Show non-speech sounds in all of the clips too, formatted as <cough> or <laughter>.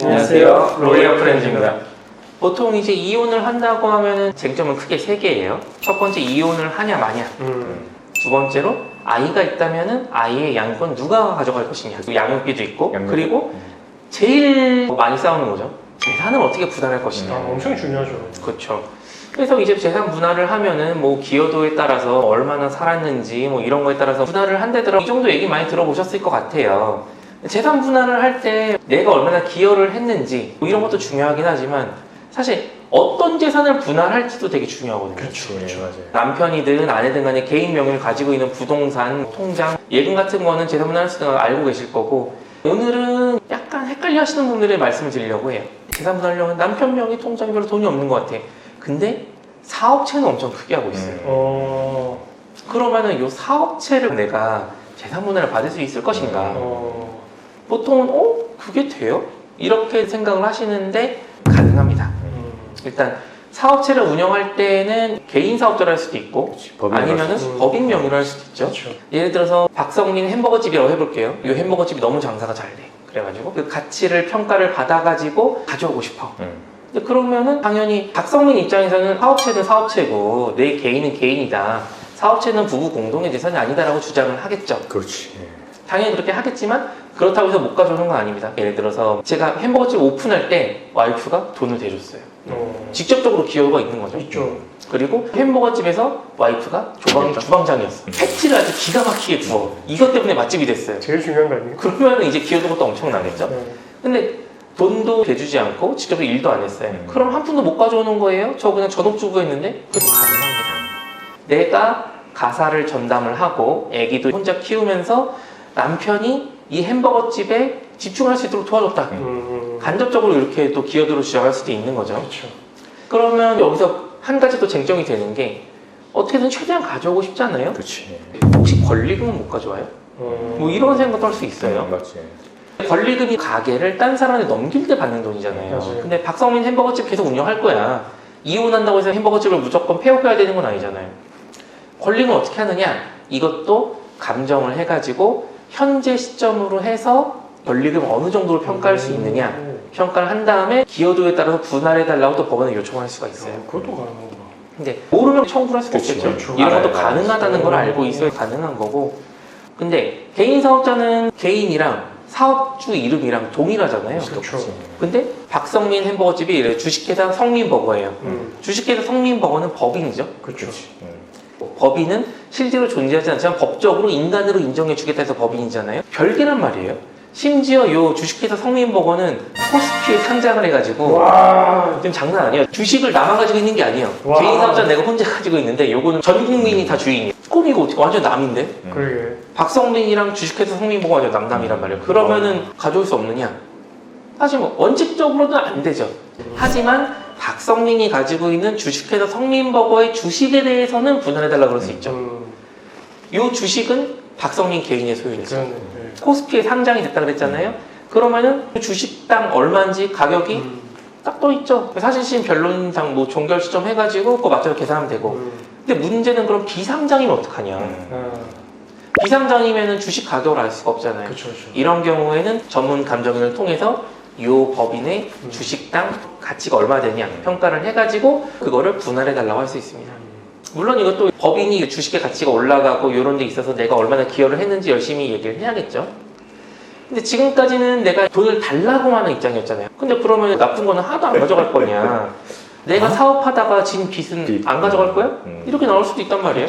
안녕하세요. 로이어 프렌즈입니다. 보통 이제 이혼을 한다고 하면은 쟁점은 크게 세 개예요. 첫 번째 이혼을 하냐 마냐. 음. 두 번째로 아이가 있다면은 아이의 양육은 누가 가져갈 것이냐. 또 양육비도 있고 양육. 그리고 제일 많이 싸우는 거죠. 재산을 어떻게 분할할 것이냐. 아, 엄청 중요하죠. 그렇죠. 그래서 이제 재산 분할을 하면은 뭐 기여도에 따라서 얼마나 살았는지 뭐 이런 거에 따라서 분할을 한다더라 이 정도 얘기 많이 들어보셨을 것 같아요. 재산 분할을 할 때 내가 얼마나 기여를 했는지 뭐 이런 것도 중요하긴 하지만 사실 어떤 재산을 분할할지도 되게 중요하거든요. 그렇죠. 네, 맞아요. 남편이든 아내든 간에 개인 명의를 가지고 있는 부동산, 통장, 예금 같은 거는 재산 분할할 수 있는 걸 알고 계실 거고 오늘은 약간 헷갈려 하시는 분들의 말씀을 드리려고 해요. 재산 분할하려면 남편 명의 통장에 별로 돈이 없는 것 같아. 근데 사업체는 엄청 크게 하고 있어요. 음. 어, 그러면은 이 사업체를 내가 재산 분할을 받을 수 있을 것인가? 어, 보통은 어? 그게 돼요? 이렇게 생각을 하시는데 가능합니다. 음. 일단 사업체를 운영할 때는 개인 사업자를 할 수도 있고 아니면은 수- 음. 법인 명의로 할 수도 있죠. 그렇죠. 예를 들어서 박성민 햄버거 집이라고 해볼게요. 이 햄버거 집이 너무 장사가 잘 돼. 그래가지고 그 가치를 평가를 받아가지고 가져오고 싶어. 음. 근데 그러면은 당연히 박성민 입장에서는 사업체는 사업체고 내 개인은 개인이다. 사업체는 부부 공동의 재산이 아니다라고 주장을 하겠죠. 그렇지. 예. 당연히 그렇게 하겠지만 그렇다고 해서 못 가져오는 건 아닙니다. 예를 들어서 제가 햄버거집 오픈할 때 와이프가 돈을 대줬어요. 어, 직접적으로 기여가 있는 거죠. 있죠. 그리고 햄버거집에서 와이프가 주방, 주방장이었어. 패티를 아주 기가 막히게 구워. 이것 때문에 맛집이 됐어요. 제일 중요한 거 아니에요? 그러면 이제 기여도가 또 엄청나겠죠? 네. 근데 돈도 대주지 않고 직접 일도 안 했어요. 음. 그럼 한 푼도 못 가져오는 거예요? 저 그냥 전업주부였는데? 그것도 가능합니다. 내가 가사를 전담을 하고 애기도 혼자 키우면서 남편이 이 햄버거 집에 집중할 수 있도록 도와줬다. 음, 간접적으로 이렇게 또 기여도를 주장할 수도 있는 거죠. 그렇죠. 그러면 여기서 한 가지 또 쟁점이 되는 게 어떻게든 최대한 가져오고 싶잖아요. 그렇지. 혹시 권리금은 못 가져와요? 어, 뭐 이런 생각도 할 수 있어요. 음, 맞지. 권리금이 가게를 딴 사람한테 넘길 때 받는 돈이잖아요. 맞아요. 근데 박성민 햄버거집 계속 운영할 거야. 이혼한다고 해서 햄버거집을 무조건 폐업해야 되는 건 아니잖아요. 권리금 어떻게 하느냐? 이것도 감정을 해가지고 현재 시점으로 해서 권리금 어느 정도로 평가할 수 있느냐? 음. 평가를 한 다음에 기여도에 따라서 분할해달라고 또 법원에 요청할 수가 있어요. 어, 그것도 가능하구나. 근데 모르면 청구를 할 수가 그치, 없겠죠. 그렇죠. 이런 것도 알아야 가능하다는 걸 알고 있어야 가능한 거고. 근데 개인 사업자는 개인이랑 사업주 이름이랑 동일하잖아요. 그렇죠. 근데 박성민 햄버거집이 주식회사 성민버거예요. 음, 주식회사 성민버거는 법인이죠. 그렇죠. 음. 법인은 실제로 존재하지 않지만 법적으로 인간으로 인정해주겠다 해서 법인이잖아요. 별개란 말이에요. 심지어 요 주식회사 성민버거는 코스피에 상장을 해가지고 와, 지금 장난 아니에요. 주식을 나만 가지고 있는 게 아니에요. 와. 개인 사업자 내가 혼자 가지고 있는데 요거는 전 국민이 다 주인이에요. 이거 어떻게 완전 남인데? 음. 그러게. 박성민이랑 주식회사 성민보가 완전 남남이란 말이에요. 그러면은 가져올 수 없느냐? 사실 뭐 원칙적으로는 안 되죠. 하지만 박성민이 가지고 있는 주식회사 성민버거의 주식에 대해서는 분할해달라 그럴 수 있죠. 음, 이 주식은 박성민 개인의 소유니까. 네. 코스피에 상장이 됐다 그랬잖아요. 그러면은 그 주식당 얼마인지 가격이 음, 딱떠 있죠. 사실 심 변론상 뭐 종결 시점 해가지고 그거 맞춰서 계산하면 되고. 음, 근데 문제는 그럼 비상장이면 어떡하냐? 음. 아, 비상장이면은 주식 가격을 알 수가 없잖아요. 그렇죠. 그렇죠. 이런 경우에는 전문 감정인을 통해서 요 법인의 음. 주식당 가치가 얼마 되냐 평가를 해가지고 그거를 분할해 달라고 할 수 있습니다. 물론 이것도 법인이 주식의 가치가 올라가고 이런 데 있어서 내가 얼마나 기여를 했는지 열심히 얘기를 해야겠죠. 근데 지금까지는 내가 돈을 달라고 하는 입장이었잖아요. 근데 그러면 나쁜 거는 하나도 안 가져갈 거냐? <laughs> 내가 사업하다가 진 빚은 빚. 안 가져갈 거야? 음. 이렇게 나올 수도 있단 말이에요.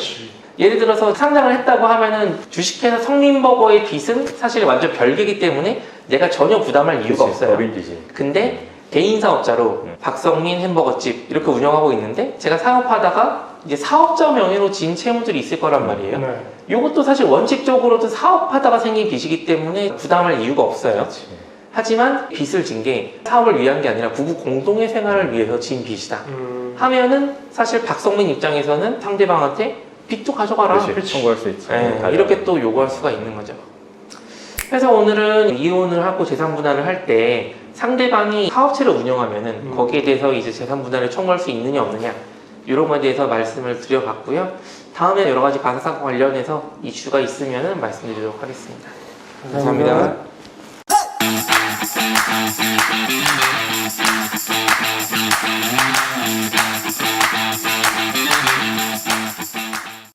예를 들어서 상장을 했다고 하면은 주식회사 성민버거의 빚은 사실 완전 별개이기 때문에 내가 전혀 부담할 이유가 그치, 없어요. 법인이지. 근데 개인 사업자로 음. 박성민 햄버거집 이렇게 운영하고 있는데 제가 사업하다가 이제 사업자 명의로 진 채무들이 있을 거란 말이에요. 네. 이것도 사실 원칙적으로도 사업하다가 생긴 빚이기 때문에 부담할 이유가 없어요. 그렇지. 하지만 빚을 진 게 사업을 위한 게 아니라 부부 공동의 생활을 위해서 진 빚이다. 음, 하면은 사실 박성민 입장에서는 상대방한테 빚도 가져가라. 그렇지. 청구할 수 있지. 네, 다 이렇게 또 요구할 수가 있는 거죠. 그래서 오늘은 이혼을 하고 재산 분할을 할 때 상대방이 사업체를 운영하면은 음. 거기에 대해서 이제 재산 분할을 청구할 수 있느냐 없느냐 이런 거에 대해서 말씀을 드려봤고요. 다음에 여러 가지 가사사 관련해서 이슈가 있으면은 말씀드리도록 하겠습니다. 감사합니다. 감사합니다.